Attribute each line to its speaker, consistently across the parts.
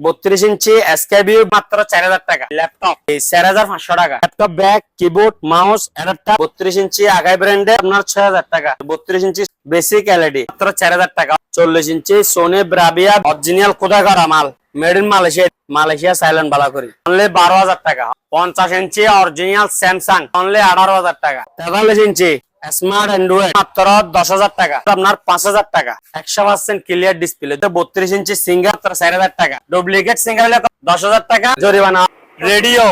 Speaker 1: বত্রিশ ইঞ্চি এসকেবি মাত্র চার হাজার টাকা। ল্যাপটপ চার হাজার পাঁচশো টাকা। Laptop, bag keyboard mouse adapter বত্রিশ ইঞ্চি আগাই ব্র্যান্ডে আপনার ছয় হাজার টাকা। বত্রিশ ইঞ্চি বেসিক এলইডি মাত্র চার হাজার টাকা। চল্লিশ ইঞ্চি সোনি ব্রাভিয়া অরিজিনাল কোথা করা মাল made in Malaysia Malaysia silent বালা করি অনলি বারো হাজার টাকা। পঞ্চাশ ইঞ্চি অরিজিনাল স্যামসাং অনলি আঠারো হাজার টাকা। তেতাল্লিশ ইঞ্চি স্মার্ট অ্যান্ড্রয়েড মাত্র দশ হাজার টাকা। আপনার পাঁচ হাজার টাকা। একশো পার্সেন্ট ক্লিয়ার ডিসপ্লে বত্রিশ ইঞ্চি সিঙ্গার চার হাজার টাকা। ডুপ্লিকেট সিঙ্গার হলে দশ হাজার টাকা। জরিমানা। Radio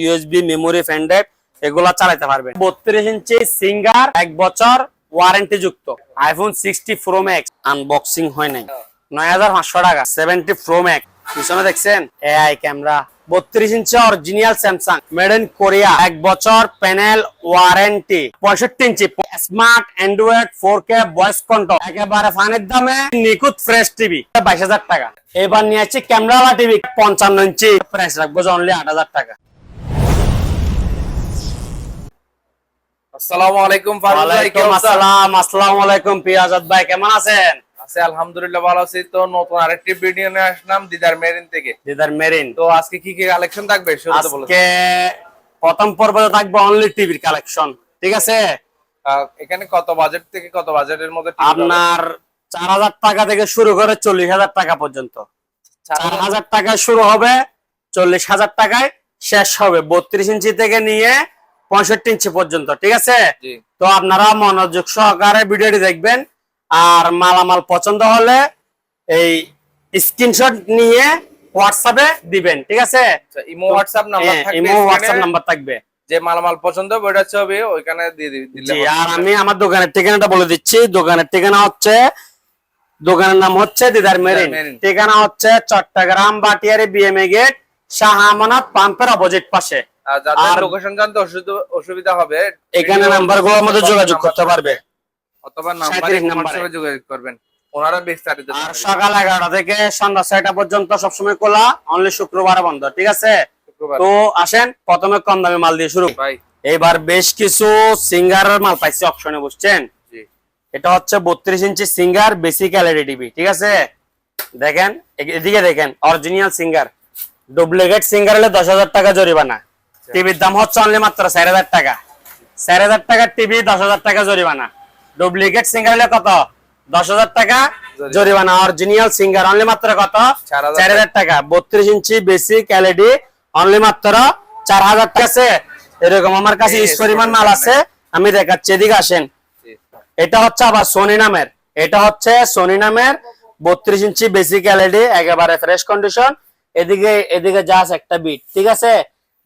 Speaker 1: USB memory pen drive এগুলা চালাতে পারবেন। বত্রিশ ইঞ্চি সিঙ্গার এক বছর ওয়ারেন্টি যুক্ত। IPhone sixty pro max unboxing হয় নাই। নয় হাজার পাঁচশো টাকা। সেভেন্টি প্রো ম্যাক্স পিছনে দেখছেন এআই ক্যামেরা বত্রিশ inch original Samsung made in Korea এক বছর প্যানেল ওয়ারেন্টি পঁয়ষট্টি inch smart android four K voice control একেবারে ফানের দামে নিখুঁত ফ্রেশ টিভি বাইশ হাজার টাকা। এবার নিয়ে আসছি ক্যামেরা টিভি পঞ্চান্ন ইঞ্চি প্রাইস রাখব অনলি আট হাজার টাকা।
Speaker 2: আসসালামু আলাইকুম
Speaker 1: আসসালাম আসসালামু আলাইকুম পিয়াজাদ ভাই কেমন আছেন?
Speaker 2: আছি আলহামদুলিল্লাহ ভালো আছি। তো নতুন আরেকটি ভিডিও নিয়ে আসলাম দিদার মেরিন থেকে।
Speaker 1: দিদার মেরিন।
Speaker 2: তো আজকে কি কি কালেকশন থাকবে?
Speaker 1: আজকে প্রথম পর্বে থাকবে অনলি টিভির কালেকশন ঠিক আছে?
Speaker 2: এখানে কত বাজেট থেকে কত বাজেটের মধ্যে
Speaker 1: আপনার চার হাজার টাকা থেকে শুরু করে চল্লিশ হাজার টাকা পর্যন্ত। চার হাজার টাকায় শুরু হবে চল্লিশ হাজার টাকায় শেষ হবে বত্রিশ ইঞ্চি থেকে নিয়ে পঁয়ষট্টি ইঞ্চি পর্যন্ত ঠিক আছে? তো আপনারা মনোযোগ সহকারে ভিডিওটি দেখবেন আর মালামাল পছন্দ হলে এই স্ক্রিনশট নিয়ে হোয়াটসঅ্যাপে দিবেন ঠিক আছে?
Speaker 2: আচ্ছা, ইমো হোয়াটসঅ্যাপ নাম্বার থাকবে
Speaker 1: ইমো হোয়াটসঅ্যাপ নাম্বার থাকবে।
Speaker 2: যে মালামাল পছন্দ হবে ওইটা ছবি ওইখানে দিয়ে দিলে
Speaker 1: আর আমি আমার দোকানের ঠিকানাটা বলে দিচ্ছি। দোকানের ঠিকানা হচ্ছে দোকানের নাম হচ্ছে দিদার মেরিন। ঠিকানা হচ্ছে চট্টগ্রাম বাটিয়ারি বিএমএ গেট শাহ আমানত পাম্পের অপোজিট পাশে।
Speaker 2: আর লোকেশন জানতে অসুবিধা- হবে
Speaker 1: এখানে
Speaker 2: video
Speaker 1: নাম্বারগুলোর মধ্যে যোগাযোগ করতে পারবে।
Speaker 2: অথবা নাম্বারে
Speaker 1: 37 নাম্বারে।
Speaker 2: হোয়াটসঅ্যাপে যোগাযোগ করবেন। ওনারা বিস্তারিত
Speaker 1: আর
Speaker 2: জানাবেন।
Speaker 1: সকাল এগারোটা থেকে সন্ধ্যা ছয়টা পর্যন্ত সবসময় খোলা অনলি শুক্রবারে বন্ধ ঠিক আছে? তো আসেন প্রথমে কম দামে মাল দিয়ে শুরু।
Speaker 2: ভাই।
Speaker 1: এবার বেশ কিছু সিঙ্গারের মাল পাইছি অপশনে বুঝছেন? এটা হচ্ছে বত্রিশ inch Singer basic LED TV ঠিক আছে? দেখেন এদিকে দেখেন অরিজিনাল সিঙ্গার। ডুপ্লিকেট সিঙ্গার হলে দশ হাজার টাকা জরিমানা। টিভির দাম হচ্ছে অনলি মাত্র চার হাজার টাকা। চার হাজার টাকার টিভি দশ হাজার টাকা জরিমানা। ডুপ্লিকেট সিঙ্গার হলে কত? দশ হাজার টাকা।
Speaker 2: জরিমানা।
Speaker 1: অরিজিনাল সিঙ্গার অনলি মাত্র কত? চার হাজার টাকা। বত্রিশ ইঞ্চি বেসিক এলইডি অনলি মাত্র চার হাজার টাকা। আছে? এরকম আমার কাছে পরিমাণ মাল আছে। আমি দেখাচ্ছি এদিকে আসেন। এটা হচ্ছে আবার সোনি নামের। এটা হচ্ছে সোনি নামের বত্রিশ ইঞ্চি বেসিক এলইডি একেবারে ফ্রেশ কন্ডিশন এদিকে এদিকে জাস্ট একটা বিট ঠিক আছে?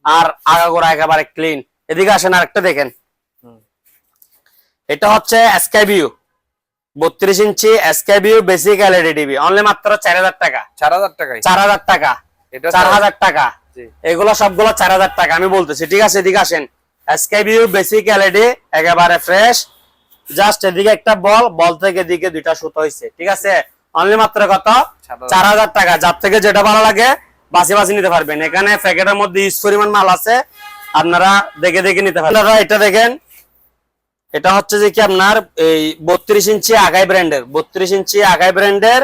Speaker 1: আর আগাগোড়া একেবারে ক্লিন এদিকে আসেন আরেকটা দেখেন। এটা হচ্ছে এসকেবিউ বত্রিশ ইঞ্চি এসকেবিউ বেসিক এলইডি টিভি অনলি মাত্র চার হাজার টাকা।
Speaker 2: চার হাজার টাকায়
Speaker 1: চার হাজার টাকা।
Speaker 2: এটা
Speaker 1: চার হাজার টাকা। এগুলো সবগুলো চার হাজার টাকা। আমি বলতেছি ঠিক আছে এদিকে আসেন। এসকেবিউ বেসিক এলইডি একেবারে ফ্রেশ জাস্ট এদিকে একটা বল বল থেকে এদিকে দুইটা সুতো হয়েছে ঠিক আছে? অনলি মাত্র কত? চার হাজার। টাকা। যার থেকে যেটা ভালো লাগে বাসি বাসি নিতে পারবেন। এখানে প্যাকেটের মধ্যে ইউজ পরিমাণ মাল আছে। আপনারা দেখে দেখে নিতে পারবেন। এটা দেখেন এটা হচ্ছে যে কি আপনার এই বত্রিশ ইঞ্চি আগাই ব্র্যান্ডের বত্রিশ ইঞ্চি আগাই ব্র্যান্ডের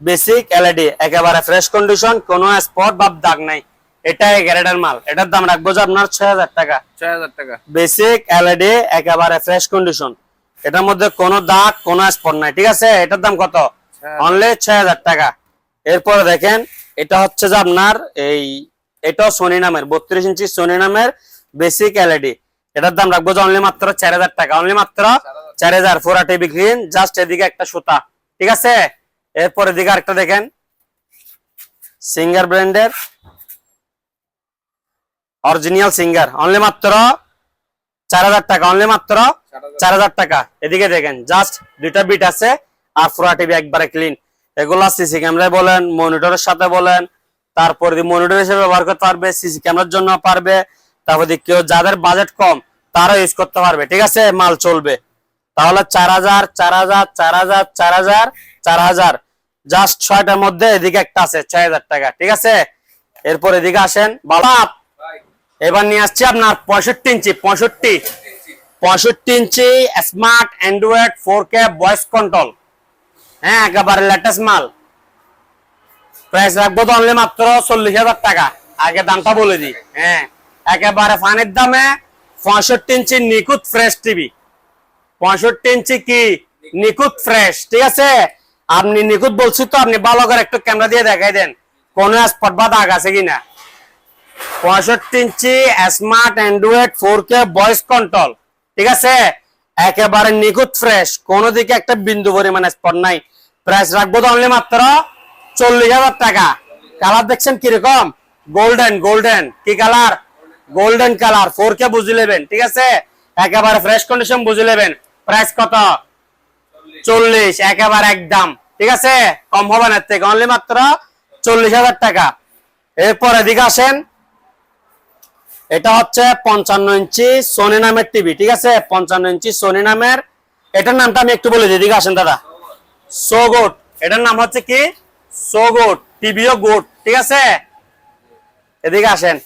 Speaker 1: বেসিক এলইডি একেবারে ফ্রেশ কন্ডিশন কোনো স্পট বা দাগ নাই। এটা গ্যারেডের মাল। এটার দাম রাখব যে আপনার ছয় হাজার টাকা।
Speaker 2: ছয় হাজার টাকা।
Speaker 1: বেসিক এলইডি একেবারে ফ্রেশ কন্ডিশন এটার মধ্যে কোনো দাগ কোনো স্পট নাই ঠিক আছে? এটার দাম কত। অনলি ছয় হাজার টাকা। এরপরে দেখেন এটা হচ্ছে যে আপনার এই এটাও সোনি নামের বত্রিশ ইঞ্চি সোনি নামের বেসিক এলইডি এটার দাম রাখব অনলি মাত্র চার হাজার টাকা। অনলি মাত্র চার হাজার। ফোরা টিভি গ্রিন জাস্ট এদিকে একটা সুতা। ঠিক আছে? এরপর এদিকে আরেকটা দেখেন। সিঙ্গার ব্র্যান্ডের অরিজিনাল সিঙ্গার অনলি মাত্র চার হাজার টাকা। অনলি মাত্র চার হাজার টাকা। এদিকে দেখেন জাস্ট দুইটা বিট আছে আর ফোরা টিভি একবারে ক্লিন এগুলা সিসি ক্যামেরায় বলেন মনিটরের সাথে বলেন, তারপরে মনিটর হিসেবে ব্যবহার করতে পারবে সিসি ক্যামেরার জন্য পারবে, তারপর কেউ যাদের বাজেট কম তারা ইউজ করতে পারবে, ঠিক আছে? মাল চলবে। তাহলে চার হাজার চার হাজার চার হাজার চার হাজার চার হাজার। জাস্ট ছয়টার মধ্যে এদিকে একটা আছে, ছয় হাজার টাকা, ঠিক আছে? এরপর এদিকে আসেন
Speaker 2: ভাই
Speaker 1: এবার নিয়ে আসছি আপনার পঁয়ষট্টি ইঞ্চি, পঁয়ষট্টি। পঁয়ষট্টি inch smart android four K voice control হ্যাঁ একেবারে লেটেস্ট মাল। প্রাইস রাখব তো অনলি মাত্র চল্লিশ হাজার টাকা। আগে দামটা বলে দিই। হ্যাঁ একেবারে ফানের দামে পঁয়ষট্টি ইঞ্চি নিখুঁত ফ্রেশ টিভি পঁয়ষট্টি ইঞ্চি কি? নিখুঁত ফ্রেশ ঠিক আছে? আপনি নিখুঁত বলছি তো, আপনি ভালো করে একটু ক্যামেরা দিয়ে দেখাই দেন, কোনো স্পট বা দাগ আছে কিনা? পঁয়ষট্টি inch smart android four K voice control ঠিক আছে? একেবারে নিখুঁত ফ্রেশ কোনো দিকে একটা বিন্দু পরিমাণ স্পট নাই। প্রাইস রাখব তো অনলি মাত্র চল্লিশ হাজার টাকা। কালার দেখছেন কীরকম? গোল্ডেন গোল্ডেন কি colour golden colour four K বুঝে নেবেন, ঠিক আছে? একেবারে ফ্রেশ কন্ডিশন বুঝে নেবেন। প্রাইস কত? চল্লিশ, একেবারে একদম, ঠিক আছে? কম হবে না থেকে অনলি মাত্র চল্লিশ হাজার টাকা। এরপর এদিকে আসেন। এটা হচ্ছে পঞ্চান্ন ইঞ্চি সোনি নামের টিভি ঠিক আছে? পঞ্চান্ন ইঞ্চি সোনি নামের। এটার নামটা আমি একটু বলে দিই আসেন দাদা। সোগোট এটার নাম হচ্ছে কি? সোগোট টিভিও গোট ঠিক আছে? এদিকে আসেন।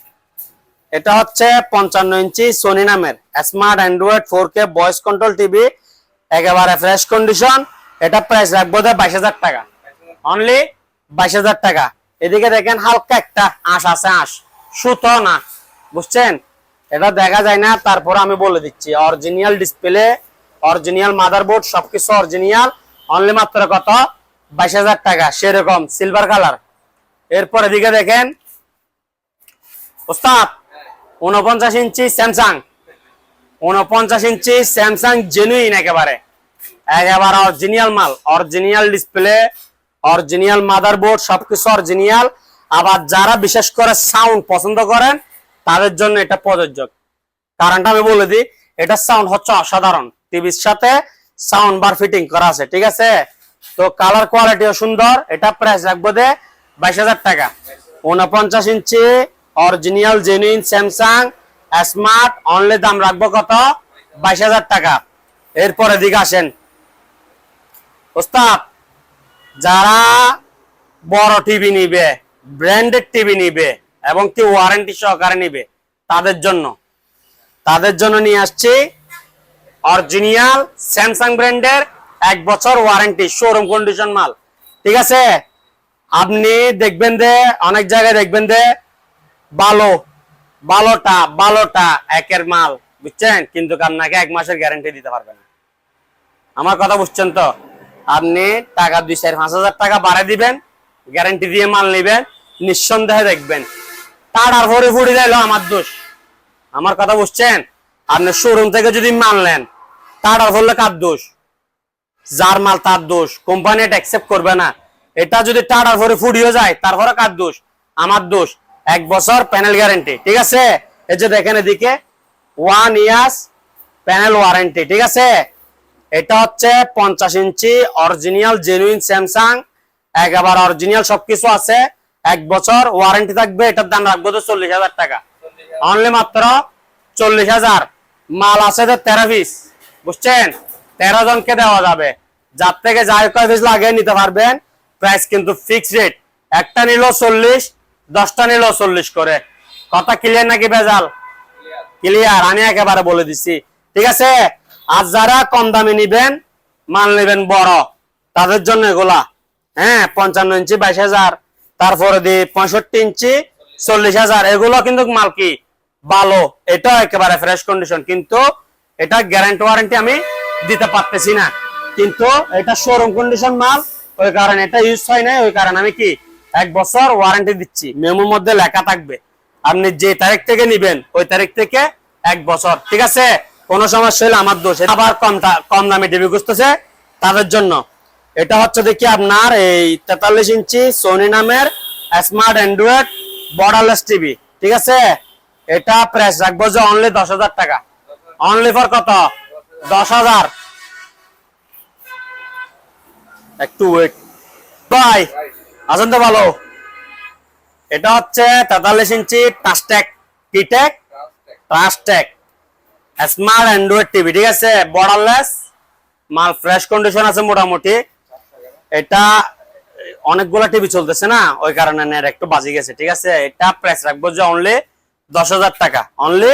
Speaker 1: এটা হচ্ছে পঞ্চান্ন ইঞ্চি সোনি নামের smart android four K voice control TV একেবারে ফ্রেশ কন্ডিশন এটা প্রাইস রাখব বাইশ হাজার টাকা। অনলি বাইশ হাজার টাকা। এদিকে দেখেন হালকা একটা আঁশ আছে, আঁশ। সুতো না, বুঝছেন? এটা দেখা যায় না, তারপর আমি বলে দিচ্ছি অরিজিনাল ডিসপ্লে অরিজিনাল মাদারবোর্ড সবকিছু অরিজিনাল অনলি মাত্র কত? বাইশ হাজার টাকা, সেরকম সিলভার কালার এরপর এদিকে দেখেন, ওস্তাদ উনপঞ্চাশ ইঞ্চি স্যামসাং। উনপঞ্চাশ ইঞ্চি স্যামসাং জেনুইন একেবারে। একেবারে অরিজিনাল মাল অরিজিনাল ডিসপ্লে অরিজিনাল মাদারবোর্ড সবকিছু অরিজিনাল আবার যারা বিশেষ করে সাউন্ড পছন্দ করেন, তাদের জন্য এটা প্রযোজ্য। কারণটা আমি বলে দিই, এটা সাউন্ড হচ্ছে অসাধারণ। টিভির সাথে সাউন্ড বার ফিটিং করা আছে, ঠিক আছে? তো কালার কোয়ালিটিও সুন্দর, এটা প্রাইস রাখব দে বাইশ হাজার টাকা। উনপঞ্চাশ inch original genuine Samsung smart only দাম রাখব কত? বাইশ হাজার টাকা। এরপরে দিকে আসেন। ওস্তাদ, যারা বড় টিভি নিবে ব্র্যান্ডেড টিভি নিবে এবং কি ওয়ারেন্টি সহকারে নিবে, তাদের জন্য। তাদের জন্য নিয়ে আসছি অরিজিনাল, স্যামসাং ব্র্যান্ডের এক বছর ওয়ারেন্টি শোরুম কন্ডিশন মাল। ঠিক আছে? আপনি দেখবেন যে, অনেক জায়গায় দেখবেন যে ভালো ভালোটা ভালোটা একের মাল, বুঝছেন? কিন্তু আপনাকে এক মাসের গ্যারান্টি দিতে পারবে না। আমার কথা বুঝছেন তো? আপনি টাকা দুই চার পাঁচ হাজার টাকা বাড়াই দিবেন গ্যারান্টি দিয়ে মাল নেবেন, নিঃসন্দেহে দেখবেন। তার আর ভরে ফুড়ে যাইলো আমার দোষ। আমার কথা বুঝছেন? আপনি শোরুম থেকে যদি মাল নেন, তার আর হলে কার দোষ? যার মাল তার দোষ। কোম্পানি এটা অ্যাকসেপ্ট করবে না। এটা যদি টাটার ভরে ফুডিয়ে যায় তারপরে কার দোষ? আমার দোষ। এক বছর প্যানেল গ্যারেন্টি ঠিক আছে? এই যে দেখেন এদিকে ওয়ান ইয়ার্স প্যানেল ওয়ারেন্টি ঠিক আছে? এটা হচ্ছে পঞ্চাশ ইঞ্চি অরিজিনাল জেনুইন স্যামসাং একেবারে অরিজিনাল সবকিছু আছে। এক বছর ওয়ারেন্টি থাকবে, এটার দাম রাখব তো চল্লিশ হাজার টাকা। অনলি মাত্র চল্লিশ হাজার। মাল আছে তো তেরো পিস বুঝছেন? তেরো জনকে দেওয়া যাবে। যার থেকে যাই কয় পিস লাগে নিতে পারবেন। প্রাইস কিন্তু ফিক্সড রেট একটা নিল চল্লিশ দশটা নিল চল্লিশ করে। কথা ক্লিয়ার নাকি বেজাল ক্লিয়ার আমি একেবারে বলে দিছি। ঠিক আছে? আর যারা কম দামে নিবেন, মাল নেবেন বড়, তাদের জন্য এগুলা। হ্যাঁ পঞ্চান্ন ইঞ্চি বাইশ হাজার, তারপরে দি পঁয়ষট্টি ইঞ্চি চল্লিশ হাজার। এগুলো কিন্তু মাল কি? ভালো। এটা একেবারে ফ্রেশ কন্ডিশন কিন্তু এটা গ্যারান্টি ওয়ারেন্টি আমি দিতে পারতেছি না। কিন্তু এটা শোরুম কন্ডিশন মাল, ওই কারণে, এটা ইউজ হয় না ওই কারণে আমি কি এক বছর ওয়ারেন্টি দিচ্ছি। মেমোর মধ্যে লেখা থাকবে। আপনি যে তারিখ থেকে নিবেন, ওই তারিখ থেকে এক বছর। ঠিক আছে? কোন সমস্যা হলে আমার দোষ। আবার কম দামে টিভি খুঁজতেছে তাদের জন্য। এটা হচ্ছে দেখি আপনার এই তেতাল্লিশ ইঞ্চি সোনি নামের স্মার্ট অ্যান্ড্রয়েড বর্ডারলেস টিভি ঠিক আছে? এটা প্রাইস রাখব যে অনলি দশ হাজার টাকা। অনলি ফর কত? দশ হাজার। একটু ওয়েট ভাই আসেন তো ভালো। এটা হচ্ছে তেতাল্লিশ ইঞ্চি টাস্টেক টিটেক টাস্টেক স্মার্ট অ্যান্ড্রয়েড টিভি ঠিক আছে? বর্ডারলেস মাল ফ্রেশ কন্ডিশন আছে মোটামুটি। এটা অনেকগুলা টিভি চলতেছে না? ওই কারণে নেট একটু বাজে গেছে, ঠিক আছে? এটা প্রাইস রাখব যে অনলি দশ হাজার টাকা। অনলি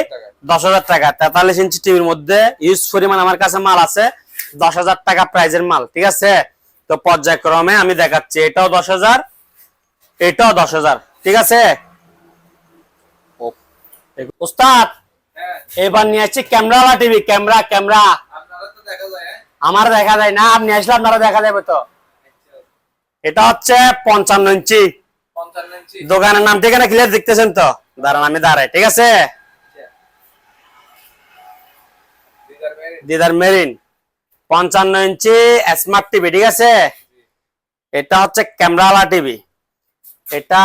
Speaker 1: দশ হাজার টাকা। তেতাল্লিশ ইঞ্চি টিভির মধ্যে ইউজ পরিমাণ আমার কাছে মাল আছে। দশ হাজার টাকা প্রাইজের মাল, ঠিক আছে? তো পর্যায়ক্রমে আমি দেখাচ্ছি, এটাও দশ হাজার, এটাও দশ হাজার, ঠিক আছে? ওস্তাদ, এবার নিয়ে আসছি ক্যামেরা টিভি, ক্যামেরা ক্যামেরা? আমার দেখা যায় না, আপনি আসলে আপনারা দেখা যাবে তো। এটা হচ্ছে পঞ্চান্ন ইঞ্চি। দোকানের নাম, ঠিকানা ক্লিয়ার দেখতেছেন তো? দাঁড়ান, আমি দাঁড়াই, ঠিক আছে?
Speaker 2: দিদার মেরিন।
Speaker 1: পঞ্চান্ন ইঞ্চি স্মার্ট টিভি ঠিক আছে? এটা হচ্ছে ক্যামেরাওয়ালা টিভি এটা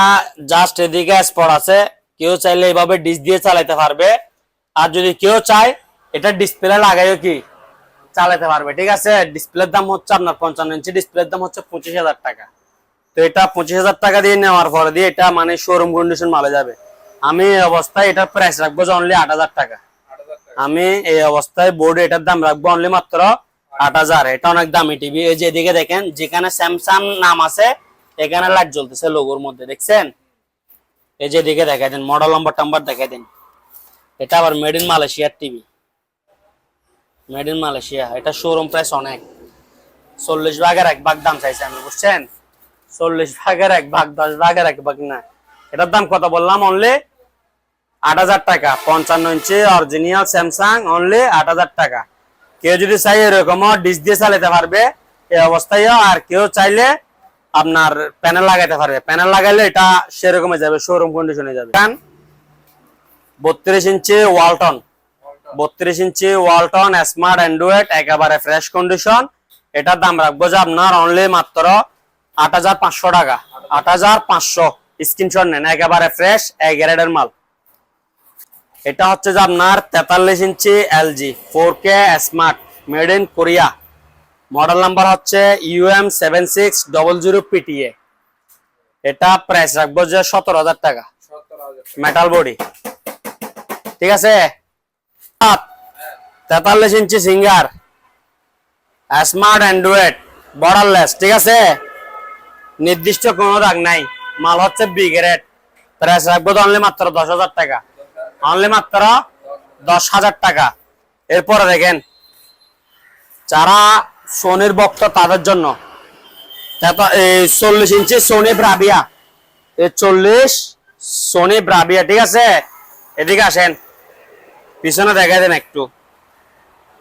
Speaker 1: জাস্ট এদিকে স্পট আছে। কেউ চাইলে এইভাবে ডিশ দিয়ে চালাতে পারবে। আর যদি কেউ চায় এটা ডিসপ্লে লাগাইও কি? চালাতে পারবে ঠিক আছে? ডিসপ্লের দাম হচ্ছে আপনার পঞ্চান্ন ইঞ্চি ডিসপ্লের দাম হচ্ছে পঁচিশ হাজার টাকা। তো এটা পঁচিশ হাজার টাকা দিয়ে নেওয়ার পরে দিয়ে এটা মানে শোরুম কন্ডিশন মালে যাবে। আমি এই অবস্থায় এটার প্রাইস রাখব অনলি আট হাজার টাকা। আমি এই অবস্থায় বোর্ডে এটার দাম রাখব অনলি মাত্র আট হাজার, এটা অনেক দামি টিভি। এই যে এদিকে দেখেন, যেখানে স্যামসাং নাম আছে, এখানে লাইট জ্বলতেছে লোগোর মধ্যে, দেখছেন? এই যে এদিকে দেখা দেন মডেল নম্বর টাম্বার দেখা দেন। এটা আবার মেড ইন মালয়েশিয়ার টিভি। মেড ইন মালয়েশিয়া এটা শোরুম প্রাইস অনেক। চল্লিশ ভাগের এক ভাগ দাম চাইছে আমি, বুঝছেন? চল্লিশ ভাগের এক ভাগ, দশ ভাগের এক ভাগ না। এটার দাম কত বললাম? অনলি আট হাজার টাকা। পঞ্চান্ন ইঞ্চি অরিজিনাল স্যামসাং অনলি আট হাজার টাকা। কেউ যদি চাই এরকম ডিশ দিয়ে চালাতে পারবে, এই অবস্থায় আর কেউ চাইলে আপনার প্যানেল লাগাইতে পারবে। প্যানেল লাগাইলে এটা সেরকম যাবে শোরুম কন্ডিশনে যাবে। বত্রিশ ইঞ্চি ওয়ালটন বত্রিশ ইঞ্চি ওয়ালটন স্মার্ট অ্যান্ড্রয়েড একেবারে ফ্রেশ কন্ডিশন এটার দাম রাখব যে আপনার অনলি মাত্র আট হাজার পাঁচশো টাকা। আট হাজার পাঁচশো। স্ক্রিনশট নেন, একেবারে ফ্রেশ এক মাল। এটা হচ্ছে যে আপনার তেতাল্লিশ inch LG four K smart made in Korea. Model number হচ্ছে UM seven six double zero PTA এটা প্রাইস রাখব যে সতেরো হাজার টাকা। মেটাল বডি ঠিক আছে? তেতাল্লিশ inch Singer. Smart android borderless ঠিক আছে? নির্দিষ্ট কোনো দাগ নাই। মাল হচ্ছে বি গ্রেড প্রাইস রাখব তো অনলি মাত্র দশ হাজার টাকা। অনলি মাত্র দশ হাজার টাকা। এরপরে দেখেন, যারা সোনির ভক্ত তাদের জন্য চল্লিশ ইঞ্চি সোনি ব্রাবিয়া। এই চল্লিশ সোনি ব্রাবিয়া, ঠিক আছে? এদিকে আসেন, পিছনে দেখা দেন একটু।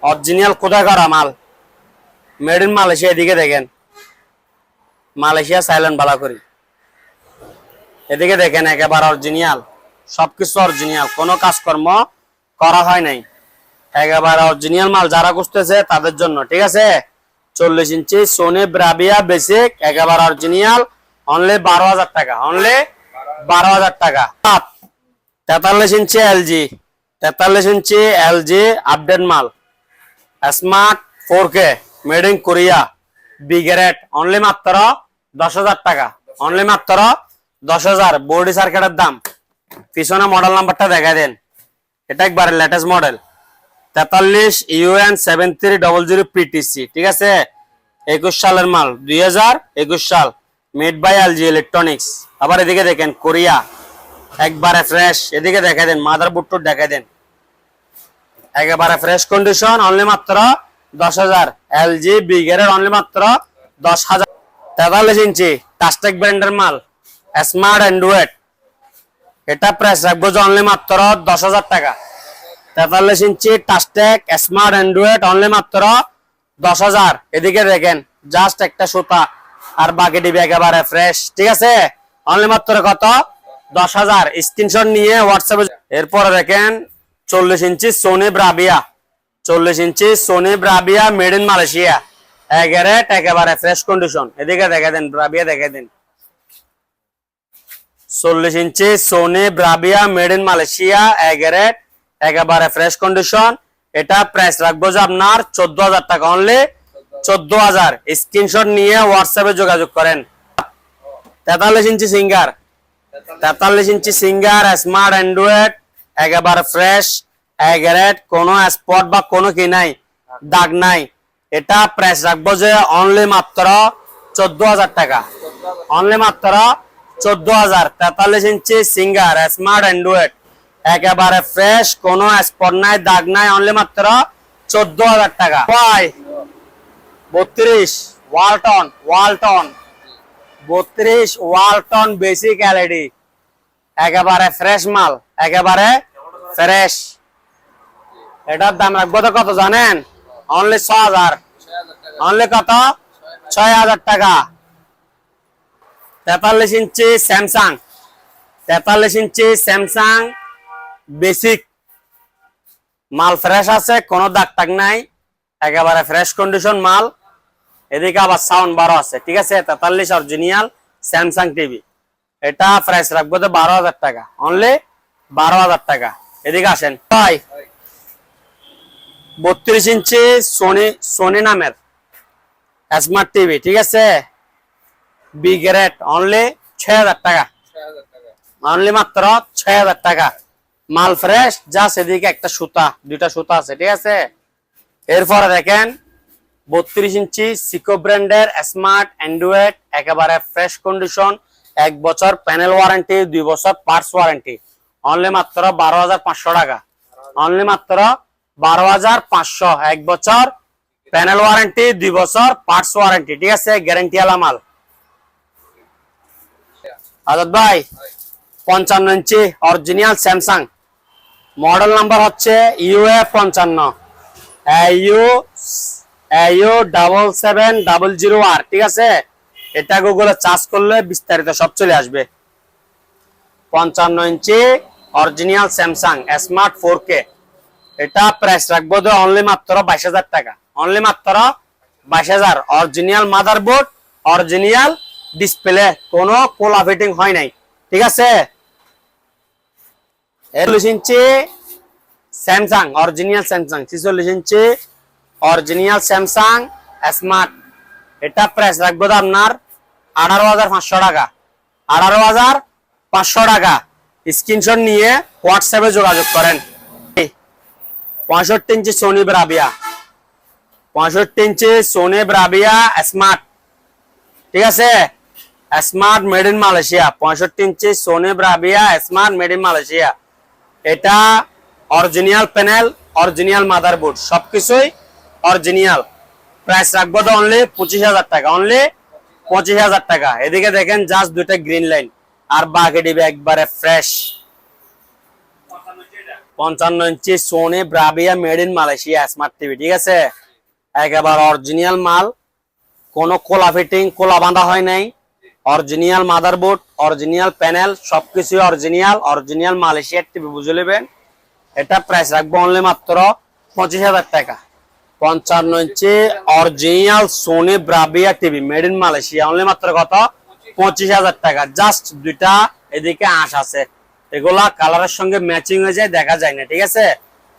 Speaker 1: অরিজিনাল কোথায় করা মাল? মেড ইন মালয়েশিয়া এদিকে দেখেন। মালয়েশিয়া, সাইলেন্ট বালা করি এদিকে দেখেন, একেবারে অরিজিনাল। সবকিছু অরিজিনাল কোনো কাজকর্ম করা হয় নাই। একেবারে অরিজিনাল মাল যারা খুঁজতেছে তাদের জন্য, ঠিক আছে? চল্লিশ ইঞ্চি সোনি ব্রাবিয়া বেসিক একেবারে অরিজিনাল অনলি বারো হাজার টাকা অনলি বারো হাজার টাকা। তেতাল্লিশ ইঞ্চি এলজি তেতাল্লিশ ইঞ্চি এলজি আপডেট মাল। Smart four K made in Korea B grade only মাত্র দশ হাজার টাকা। অনলি মাত্র দশ হাজার বোর্ডি সার্কিটের দাম। পিছনে মডেল নাম্বারটা দেখা দেন। এটা একবারে লেটেস্ট মডেল তেতাল্লিশ UN seven three double zero PTC ঠিক আছে? একুশ সালের মাল, দুই হাজার একুশ সাল। মেড বাই এলজি ইলেকট্রনিক্স আবার এদিকে দেখেন কোরিয়া একবারে ফ্রেশ এদিকে দেখা দেন মাদার বুটটুর দেখা দেন। একেবারে ফ্রেশ কন্ডিশন অনলি মাত্র দশ হাজার। এলজি বিগের অনলি মাত্র দশ হাজার। তেতাল্লিশ ইঞ্চি টাস্টেক ব্র্যান্ডের মাল। স্মার্ট অ্যান্ড্রয়েড এটা প্রাইস রাখব অনলি মাত্র দশ হাজার টাকা। তেতাল্লিশ ইঞ্চি টাস্টেক স্মার্ট অ্যান্ড্রয়েড অনলি মাত্র দশ হাজার। এদিকে দেখেন জাস্ট একটা সুতা আর বাকি ডিবি একেবারে ফ্রেশ ঠিক আছে? অনলি মাত্র কত? দশ হাজার। স্ক্রিনশট নিয়ে হোয়াটসঅ্যাপে এরপরে দেখেন, চল্লিশ ইঞ্চি সোনি ব্রাভিয়া চল্লিশ ইঞ্চি Sony Bravia made in Malaysia একেবারে একেবারে ফ্রেশ কন্ডিশন এদিকে দেখে দেন ব্রাভিয়া দেখে দিন। চল্লিশ ইঞ্চি Sony Bravia made in Malaysia এগারেট একেবারে ফ্রেশ কন্ডিশন এটা প্রাইস রাখব যে আপনার চোদ্দ হাজার টাকা অনলি চোদ্দ হাজার। স্ক্রিনশট নিয়ে হোয়াটসঅ্যাপে যোগাযোগ করেন। তেতাল্লিশ ইঞ্চি সিঙ্গার তেতাল্লিশ ইঞ্চি সিঙ্গার স্মার্ট অ্যান্ড্রয়েড একেবারে ফ্রেশ এগারেট কোনো স্পট বা কোনো কি নাই, দাগ নাই। এটা প্রাইস রাখব যে অনলি মাত্র চোদ্দ হাজার টাকা। অনলি মাত্র চোদ্দ হাজার। তেতাল্লিশ ইঞ্চি সিঙ্গার স্মার্ট অ্যান্ড্রয়েড একেবারে ফ্রেশ কোনো স্পট নাই, দাগ নাই অনলি মাত্র চোদ্দ হাজার টাকা। কয় বত্রিশ ওয়ালটন ওয়ালটন বত্রিশ ওয়ালটন বেসিক এলইডি একেবারে ফ্রেশ মাল, একেবারে ফ্রেশ এটার দাম রাখব তো কত জানেন? অনলি ছ হাজার। অনলি কত? ছয় হাজার টাকা। তেতাল্লিশ ইঞ্চি স্যামসাং। তেতাল্লিশ ইঞ্চি স্যামসাং। বেসিক মাল ফ্রেশ আছে, কোনো দাগ টাগ নাই। একেবারে ফ্রেশ কন্ডিশন মাল। এদিকে আবার সাউন্ড বারো আছে, ঠিক আছে? তেতাল্লিশ অরিজিনাল স্যামসাং টিভি এটা প্রাইস রাখব তো বারো হাজার টাকা। অনলি বারো হাজার টাকা। এদিকে আসেন। ভাই, বত্রিশ ইঞ্চি সোনি সোনি নামের স্মার্ট টিভি ঠিক আছে? বি গ্রেড অনলি ছয় হাজার টাকা। অনলি মাত্র ছয় হাজার টাকা। মাল ফ্রেশ যা সেদিকে একটা সুতা, দুইটা সুতা আছে, ঠিক আছে? এরপরে দেখেন, বত্রিশ ইঞ্চি সিকো ব্র্যান্ডের স্মার্ট অ্যান্ড্রয়েড একেবারে ফ্রেশ কন্ডিশন এক বছর প্যানেল ওয়ারেন্টি দুই বছর পার্টস ওয়ারেন্টি অনলি মাত্র বারো হাজার পাঁচশো টাকা। অনলি মাত্র বারো হাজার পাঁচশো। এক বছর প্যানেল ওয়ারেন্টি দুই বছর পার্টস ওয়ারেন্টি ঠিক আছে? গ্যারেন্টি আলা মাল। আজাদ ভাই, পঞ্চান্ন ইঞ্চি অরিজিনাল স্যামসাং মডেল নাম্বার হচ্ছে ইউএফ পঞ্চান্ন। U U double seven double zero আর ঠিক আছে? এটা গুগলে চার্জ করলে বিস্তারিত সব চলে আসবে। পঞ্চান্ন ইঞ্চি original Samsung smart four K এটা প্রাইস রাখব তো অনলি মাত্র বাইশ হাজার টাকা। অনলি মাত্র বাইশ হাজার। অরিজিনাল মাদারবোর্ড অরিজিনাল ডিসপ্লে কোনো কোলা ফিটিং হয় নাই। ঠিক আছে? চল্লিশ ইঞ্চি স্যামসাং অরিজিনাল স্যামসাং, ছিচল্লিশ ইঞ্চি অরিজিনাল স্যামসাং স্মার্ট এটা প্রাইস রাখব আপনার আঠারো হাজার পাঁচশো টাকা। আঠারো হাজার পাঁচশো টাকা। স্ক্রিনশট নিয়ে হোয়াটসঅ্যাপে যোগাযোগ করেন। পঁয়ষট্টি ইঞ্চি সোনি ব্রাবিয়া পঁয়ষট্টি ইঞ্চি সোনি ব্রাবিয়া স্মার্ট ঠিক আছে? স্মার্ট মেড ইন মালয়েশিয়া পঁয়ষট্টি ইঞ্চি Sony Bravia smart made in Malaysia এটা অরিজিনাল প্যানেল অরিজিনাল মাদারবোর্ড সবকিছুই অরিজিনাল প্রাইস রাখব তো অনলি পঁচিশ হাজার টাকা অনলি পঁচিশ হাজার টাকা। এদিকে দেখেন জাস্ট দুইটা গ্রিন লাইন আর বাকি ডিবে একবারে ফ্রেশ পঞ্চান্ন ইঞ্চি Sony Bravia made in Malaysia smart TV ঠিক আছে? একেবারে অরিজিনাল মাল, কোনো কোলা ফিটিং কোলা বাঁধা হয় নাই। অরিজিনাল মাদারবোর্ড, অরিজিনাল প্যানেল সবকিছু অরিজিনাল অরিজিনাল মালয়েশিয়ার টিভি, বুঝে নেবেন। এটা প্রাইস রাখব অনলি মাত্র পঁচিশ হাজার টাকা। পঞ্চান্ন ইঞ্চি original Sony Bravia TV made in Malaysia only মাত্র কত? পঁচিশ হাজার টাকা। জাস্ট দুইটা এদিকে আঁশ আছে। এগুলা কালারের সঙ্গে ম্যাচিং হয়ে যায়, দেখা যায় না, ঠিক আছে?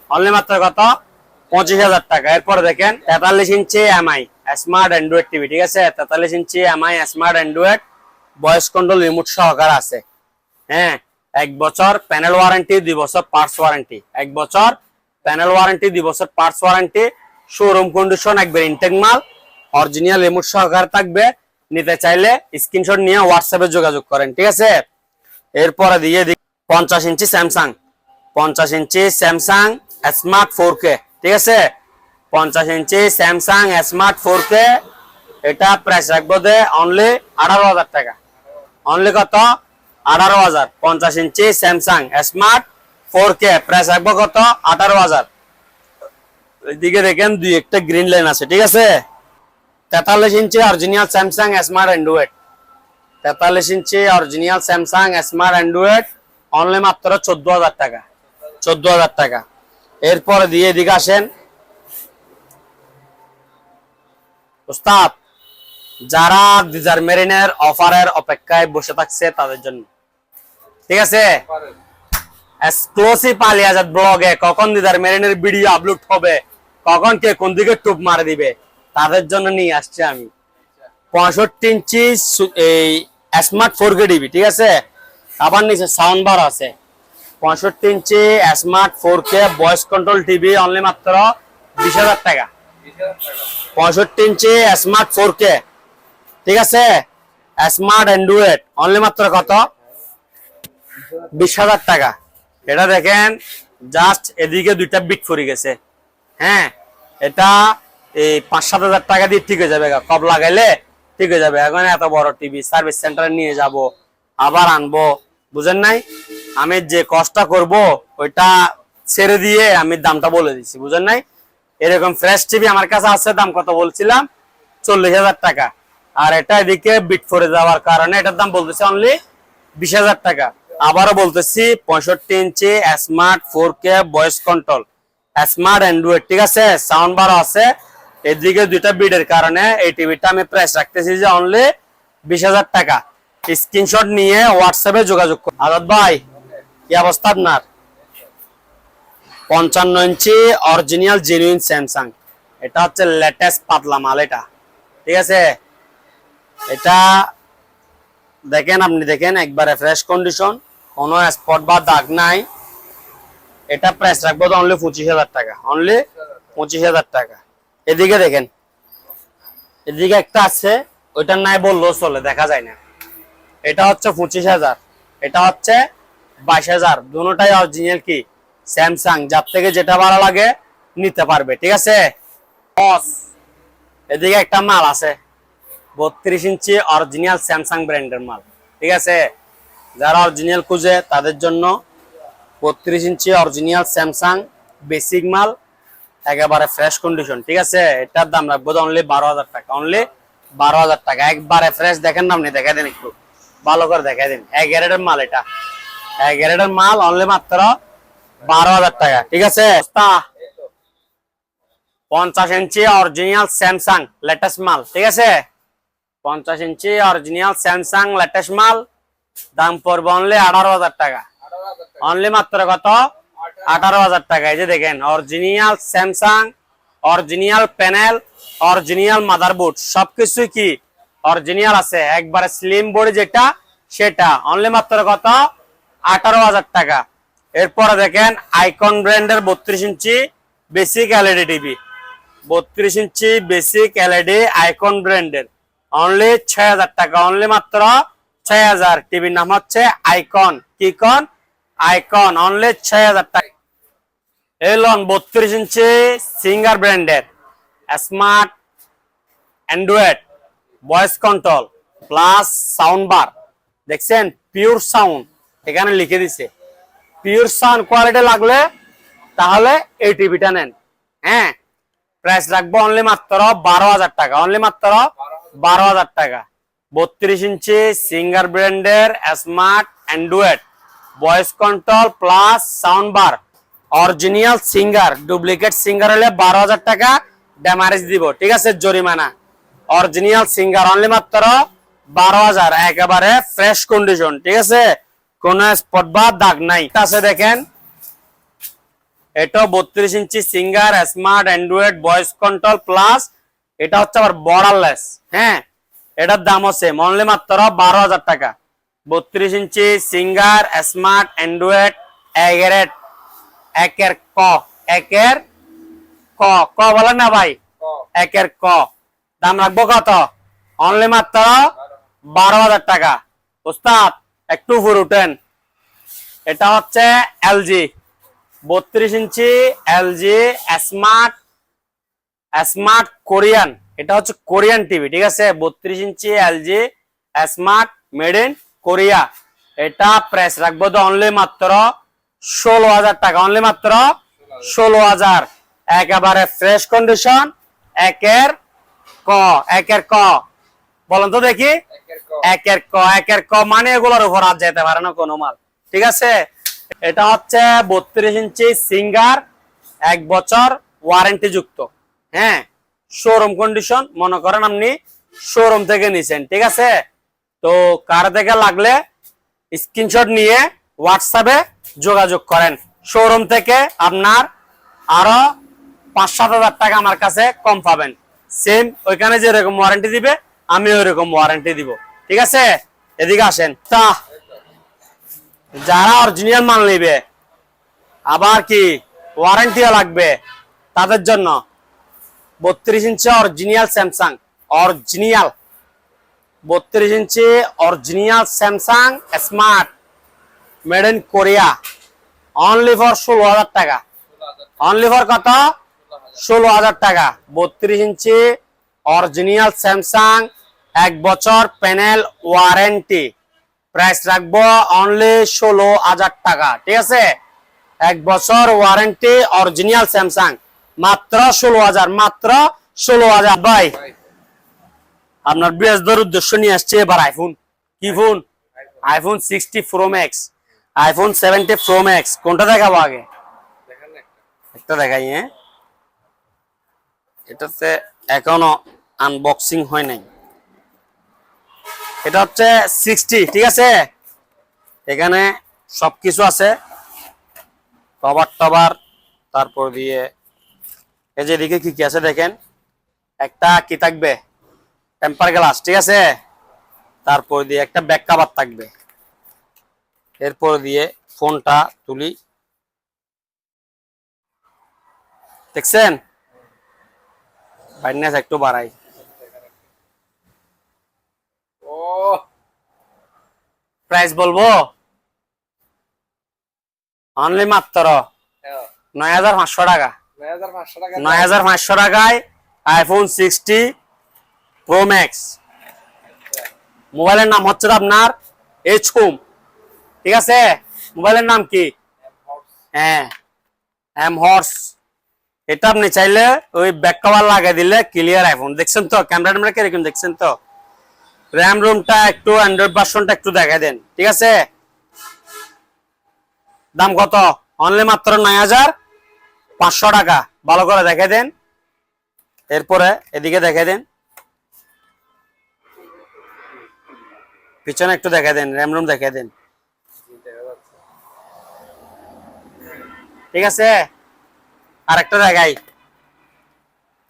Speaker 1: অনলি মাত্র কত? পঁচিশ হাজার টাকা। এরপরে দেখেন, তেতাল্লিশ ইঞ্চি এমআই স্মার্ট অ্যান্ড্রয়েড টিভি, ঠিক আছে? তেতাল্লিশ ইঞ্চি MI smart Android voice control remote সহকারে আছে। হ্যাঁ এক বছর প্যানেল ওয়ারেন্টি, দুই বছর পার্টস ওয়ারেন্টি। এক বছর প্যানেল ওয়ারেন্টি, দুই বছর পার্টস ওয়ারেন্টি। শোরুম কন্ডিশন একবার ইনটেক মাল। অরিজিনাল রিমোট সহকারে থাকবে। নিতে চাইলে স্ক্রিনশট নিয়ে হোয়াটসঅ্যাপে যোগাযোগ করেন, ঠিক আছে? এরপরে দিয়ে দিই পঞ্চাশ ইঞ্চি স্যামসাং। পঞ্চাশ ইঞ্চি স্যামসাং স্মার্ট ফোর কে, ঠিক আছে? পঞ্চাশ ইঞ্চি স্যামসাং স্মার্ট ফোর কে। এটা প্রাইস রাখব দে অনলি আঠারো হাজার টাকা। অনলি কত? আঠারো হাজার। পঞ্চাশ ইঞ্চি Samsung smart four K. Price রাখব কত? আঠারো হাজার। এদিকে দেখেন দুই একটা গ্রিন লাইন আছে, ঠিক আছে? তেতাল্লিশ ইঞ্চি অরিজিনাল স্যামসাং স্মার্ট অ্যান্ড্রয়েড। তেতাল্লিশ ইঞ্চি original Samsung smart Android, only মাত্র চোদ্দ হাজার টাকা। চোদ্দ হাজার টাকা। এরপরে দিয়ে এদিকে আসেন। উস্তাদ যারা ডিজার মেরিনের অফারের অপেক্ষায় বসে থাকছে তাদের জন্য। ঠিক আছে? এক্সক্লুসিভ আলিয়াজাদ ব্লগে কখন দিদার মেরিনের ভিডিও আপলোড হবে, কখন কে কোন দিকে টুপ মারে দিবে, তাদের জন্য নিয়ে আসছি আমি। পঁয়ষট্টি ইঞ্চি এই স্মার্ট ফোর কে ডিবি ঠিক আছে? আবার নিচে সাউন্ড বার আছে। পঁয়ষট্টি ইঞ্চি smart four K voice control TV only মাত্র বিশ হাজার টাকা। পঁয়ষট্টি ইঞ্চি স্মার্ট ফোর কে ঠিক আছে? স্মার্ট অ্যান্ড্রয়েড অনলি মাত্র কত? বিশ হাজার টাকা। এটা দেখেন জাস্ট এদিকে দুইটা বিট ফুরি গেছে। হ্যাঁ? এটা এই পাঁচ সাত হাজার টাকা দিয়ে ঠিক হয়ে যাবে। কব লাগাইলে ঠিক হয়ে যাবে। এখন এত বড় টিভি সার্ভিস সেন্টারে নিয়ে যাব, আবার আনব। বুঝেন নাই? আমি যে কষ্টটা করব, ওইটা ছেড়ে দিয়ে আমি দামটা বলে দিচ্ছি বুঝেন নাই? এরকম ফ্রেশ টিভি আমার কাছে আছে, দাম কত বলছিলাম? চল্লিশ হাজার টাকা। আর এটা এদিকে বিট করে যাওয়ার কারণে এটার দাম বলতেছে অনলি বিশ হাজার টাকা। আবারও বলতেছি পঁয়ষট্টি ইঞ্চি smart four K voice control smart Android ঠিক আছে? সাউন্ড বারও আছে। এদিকে দুইটা বিডের কারণে এই টিভিটা আমি প্রাইস রাখতেছি যে অনলি বিশ হাজার টাকা। স্ক্রিনশট নিয়ে হোয়াটসঅ্যাপে যোগাযোগ করুন। আজাদ ভাই, কি অবস্থা আপনার? পঞ্চান্ন ইঞ্চি অরিজিনাল জেনুইন স্যামসাং এটা হচ্ছে লেটেস্ট পাতলা মাল এটা। ঠিক আছে? এটা দেখেন, আপনি দেখেন, একবারে ফ্রেশ কন্ডিশন কোনো স্পট বা দাগ নাই। এটা প্রাইস রাখব তো অনলি পঁচিশ হাজার টাকা অনলি পঁচিশ হাজার টাকা। এদিকে দেখেন, এদিকে একটা আছে ওইটার নাই বললেও চলে, দেখা যায় না। এটা হচ্ছে পঁচিশ হাজার, এটা হচ্ছে বাইশ হাজার। দুটাই অরিজিনাল কি? স্যামসাং যার থেকে যেটা ভালো লাগে, নিতে পারবে, ঠিক আছে? এদিকে একটা মাল আছে। বত্রিশ ইঞ্চি অরিজিনাল স্যামসাং ব্র্যান্ডের মাল, ঠিক আছে? যারা অরিজিনাল খুঁজে, তাদের জন্য বত্রিশ ইঞ্চি অরিজিনাল স্যামসাং বেসিক মাল, একেবারে ফ্রেশ কন্ডিশন ঠিক আছে? এটার দাম রাখব অনলি বারো হাজার টাকা অনলি বারো হাজার টাকা। একবারে ফ্রেশ দেখেন না আপনি? দেখাই দেন একটু। ভালো করে দেখাই দিন। এক গ্যারেটের মাল এটা। এক গ্যারেটের মাল অনলি মাত্র বারো হাজার টাকা, ঠিক আছে? পঞ্চাশ ইঞ্চি অরিজিনাল স্যামসাং লেটেস্ট মাল, ঠিক আছে? পঞ্চাশ ইঞ্চি অরিজিনাল স্যামসাং লেটেস্ট মাল। দাম পড়বে অনলি আঠারো হাজার টাকা। অনলি মাত্র কত? আঠারো হাজার টাকা। এই যে দেখেন original Samsung original panel original motherboard সবকিছুই কি? অরিজিনাল আছে। একবারে স্লিম বোর্ড যেটা, সেটা। অনলি মাত্র কত? আঠারো হাজার টাকা। এরপরে দেখেন আইকন ব্র্যান্ডের বত্রিশ ইঞ্চি বেসিক এলইডি টিভি বত্রিশ ইঞ্চি বেসিক এলইডি আইকন ব্র্যান্ডের অনলি ছয় হাজার টাকা। অনলি মাত্র ছয় হাজার। টিভির নাম হচ্ছে আইকন কি কন? আইকন অনলি ছয় হাজার টাকা। এলন বত্রিশ ইঞ্চি সিঙ্গার ব্র্যান্ডের smart Android voice control plus sound bar দেখছেন? পিওর সাউন্ড এখানে লিখে দিছে। পিওর সাউন্ড কোয়ালিটি লাগলে তাহলে এই টিভিটা নেন। হ্যাঁ? প্রাইস রাখব অনলি মাত্র বারো হাজার টাকা। অনলি মাত্র বারো হাজার টাকা। বত্রিশ ইঞ্চি সিঙ্গার ব্র্যান্ডের smart Android, voice control plus sound bar, original Singer, duplicate Singer হলে বারো হাজার টাকা ড্যামারেজ দিব, ঠিক আছে? জরিমানা। অরিজিনাল সিঙ্গার অনলি মাত্র বারো হাজার, একেবারে ফ্রেশ কন্ডিশন ঠিক আছে? কোন স্পট বা দাগ নাই। আছে দেখেন এটা বত্রিশ ইঞ্চি Singer smart Android, voice control plus এটা হচ্ছে আবার বর্ডারলেস হ্যাঁ। এটার দাম হচ্ছে অনলি মাত্র বারো হাজার টাকা। বত্রিশ ইঞ্চি সিঙ্গার স্মার্ট অ্যান্ড্রয়েড এগারেট একের ক একের ক। ক বলেন না ভাই? একের ক। দাম রাখব কত? অনলি মাত্র বারো হাজার টাকা। ওস্তাদ একটু উপর উঠেন। এটা হচ্ছে এলজি বত্রিশ ইঞ্চি এলজি স্মার্ট স্মার্ট কোরিয়ান এটা হচ্ছে কোরিয়ান টিভি ঠিক আছে? বত্রিশ ইঞ্চি LG smart made in Korea এটা প্রাইস রাখব তো অনলি মাত্র ষোলো হাজার টাকা অনলি মাত্র ষোলো হাজার। একেবারে ফ্রেশ কন্ডিশন একের ক একের ক। বলেন তো দেখি। একের ক। একের ক মানে এগুলোর উপর আর যেতে পারে না কোনো মাল ঠিক আছে? এটা হচ্ছে বত্রিশ ইঞ্চি সিঙ্গার এক বছর ওয়ারেন্টি যুক্ত। হ্যাঁ শোরুম কন্ডিশন মনে করেন আপনি শোরুম থেকে নিছেন, ঠিক আছে? তো কার থেকে লাগলে স্ক্রিনশট নিয়ে হোয়াটসঅ্যাপে যোগাযোগ করেন। শোরুম থেকে আপনার আরও পাঁচ সাত হাজার টাকা আমার কাছে কম পাবেন। সেম ওইখানে যেরকম ওয়ারেন্টি দিবে, আমি ওইরকম ওয়ারেন্টি দিব। ঠিক আছে? এদিকে আসেন। তা, যারা অরিজিনাল মাল নিবে, আবার কি ওয়ারেন্টিও লাগবে তাদের জন্য বত্রিশ ইঞ্চি অরিজিনাল স্যামসাং। অরিজিনাল। বত্রিশ ইঞ্চি original Samsung smart. Made in Korea. Only for ষোলো হাজার টাকা। অনলি ফর কত? ষোলো হাজার টাকা। বত্রিশ ইঞ্চি অরিজিনাল স্যামসাং এক বছর প্যানেল ওয়ারেন্টি। প্রাইস রাখব অনলি ষোলো হাজার টাকা। ঠিক আছে? এক বছর ওয়ারেন্টি অরিজিনাল স্যামসাং। মাত্র ষোলো হাজার, মাত্র ষোলো হাজার। ভাই, আপনার বৃহস্পতির উদ্দেশ্য নিয়ে আসছে এবার আইফোন কি phone iPhone sixty pro max iPhone seventy pro max কোনটা দেখাবো আগে?
Speaker 2: একটা।
Speaker 1: একটা দেখাই হ্যাঁ। এটাতে এখনও আনবক্সিং হয় নাই। এটা হচ্ছে সিক্সটি ঠিক আছে? এখানে সবকিছু আছে। কভার টভার, তারপর দিয়ে এই যে এদিকে কি কি আছে দেখেন? একটা কি থাকবে? টেম্পার গ্লাস ঠিক আছে? তারপর দিয়ে একটা ব্যাক কাভার থাকবে। এরপর দিয়ে ফোনটা তুলি। দেখছেন? ব্রাইটনেস একটু বাড়াই।
Speaker 2: ও
Speaker 1: প্রাইস বলব? অনলি মাত্র
Speaker 2: হ্যাঁ,
Speaker 1: নয় হাজার পাঁচশো টাকা।
Speaker 2: নয় হাজার পাঁচশো
Speaker 1: টাকায় আইফোন সিক্সটি প্রো ম্যাক্স মোবাইলের নাম হচ্ছে আপনার এইচ হোম ঠিক আছে? মোবাইলের নাম কি? হ্যাঁ এম হর্স এটা আপনি চাইলে ওই ব্যাক কভার লাগিয়ে দিলে ক্লিয়ার আইফোন দেখছেন তো? ক্যামেরা ট্যামেরা কীরকম দেখছেন তো? র্যাম রুমটা একটু অ্যান্ড্রয়েড ভার্সনটা একটু দেখা দেন। ঠিক আছে? দাম কত? অনলি মাত্র নয় হাজার পাঁচশো টাকা। ভালো করে দেখে দেন। এরপরে এদিকে দেখে দেন। পিছনে একটু দেখে দেন র্যাম রুম দেখে দেন। ঠিক আছে? আর একটা দেখাই।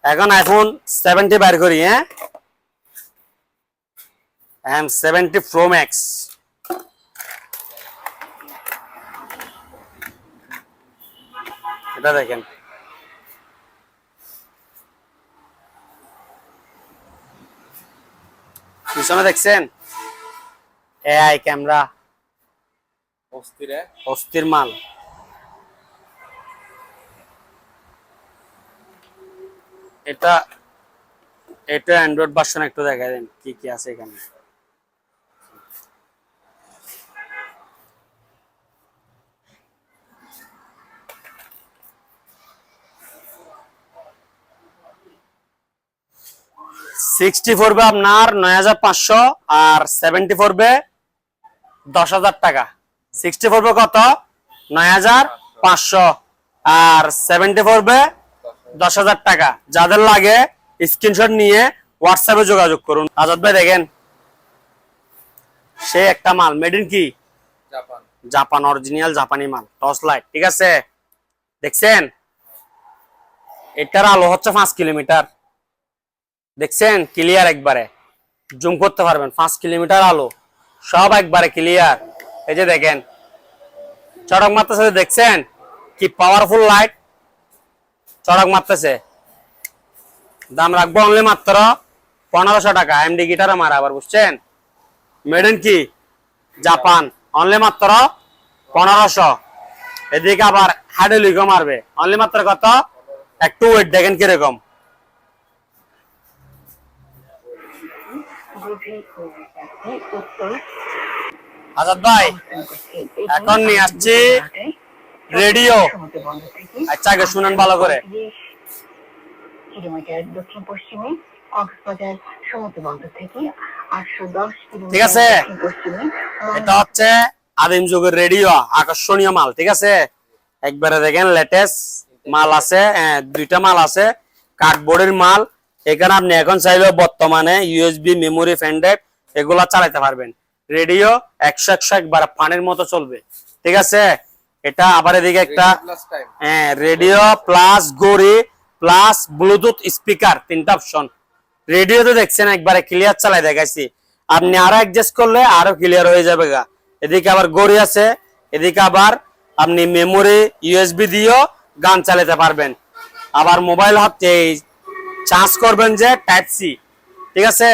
Speaker 1: এখন আইফোন সেভেন্টি বার করি হ্যাঁ? সেভেন্টি প্রো ম্যাক্স এটা দেখেন। পিছনে দেখছেন? AI camera.
Speaker 2: অস্থির?
Speaker 1: অস্থির মাল। এটা এটা অ্যান্ড্রয়েড ভার্সন একটু দেখা দেন কি কি আছে এখানে। সিক্সটি পড়বে আপনার নয় হাজার পাঁচশো আর সেভেন্টি পড়বে দশ হাজার টাকা। সিক্সটি পড়বে কত? নয় হাজার পাঁচশো। আর সেভেন্টি পড়বে দশ হাজার টাকা। যাদের লাগে স্ক্রিনশট নিয়ে হোয়াটসঅ্যাপে যোগাযোগ করুন। আজাদ ভাই দেখেন সে একটা মাল মেড ইন কি?
Speaker 2: জাপান।
Speaker 1: জাপান অরিজিনাল জাপানি মাল টর্চ লাইট ঠিক আছে? দেখছেন? এটার আলো হচ্ছে পাঁচ কিলোমিটার। দেখছেন? ক্লিয়ার একবারে। জুম করতে পারবেন। পাঁচ কিলোমিটার আলো। সব একবারে ক্লিয়ার এই যে দেখেন। চড়ক মারতেছে দেখছেন? কি পাওয়ারফুল লাইট চড়ক মারতেছে। দাম রাখব অনলি মাত্র পনেরোশো টাকা। এমডি গিটারে মারা আবার, বুঝছেন? মেডেন কি? জাপান অনলি মাত্র পনেরোশো। এদিকে আবার হাইড্রোলিকও মারবে। অনলি মাত্র কত? একটু ওয়েট দেখেন কীরকম। আজাদ ভাই এখন নিয়ে আসছি রেডিও। আচ্ছা আগে শুনেন ভালো করে।
Speaker 3: দক্ষিণ পশ্চিমে।
Speaker 1: এটা হচ্ছে আদিম যুগের রেডিও আকর্ষণীয় মাল ঠিক আছে? একবারে দেখেন লেটেস্ট মাল আছে হ্যাঁ, দুইটা মাল আছে কার্ডবোর্ডের মাল। এখানে আপনি এখন চাইলে বর্তমানে ইউএসবি মেমোরি ফ্যান্ডেড এগুলা চালাতে পারবেন। রেডিও একশো একশো একবার পানির মতো চলবে। ঠিক আছে? এটা আবার এদিকে একটা হ্যাঁ রেডিও প্লাস গড়ি প্লাস ব্লুটুথ স্পিকার তিনটা অপশন রেডিওতে দেখছেন একবারে ক্লিয়ার চালাই দেখাইছি। আপনি আরও অ্যাডজাস্ট করলে আরও ক্লিয়ার হয়ে যাবে গা। এদিকে আবার গড়ি আছে এদিকে আবার আপনি মেমোরি ইউএসবি দিয়েও গান চালাতে পারবেন। আবার মোবাইল হচ্ছে চার্জ করবেন যে টাইপ সি ঠিক আছে?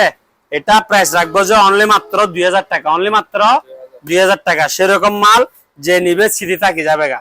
Speaker 1: এটা প্রাইস রাখব যে অনলি মাত্র দুই হাজার টাকা। অনলি মাত্র দুই হাজার টাকা। সেরকম মাল যে নিবে স্মৃতি থাকি যাবে গা।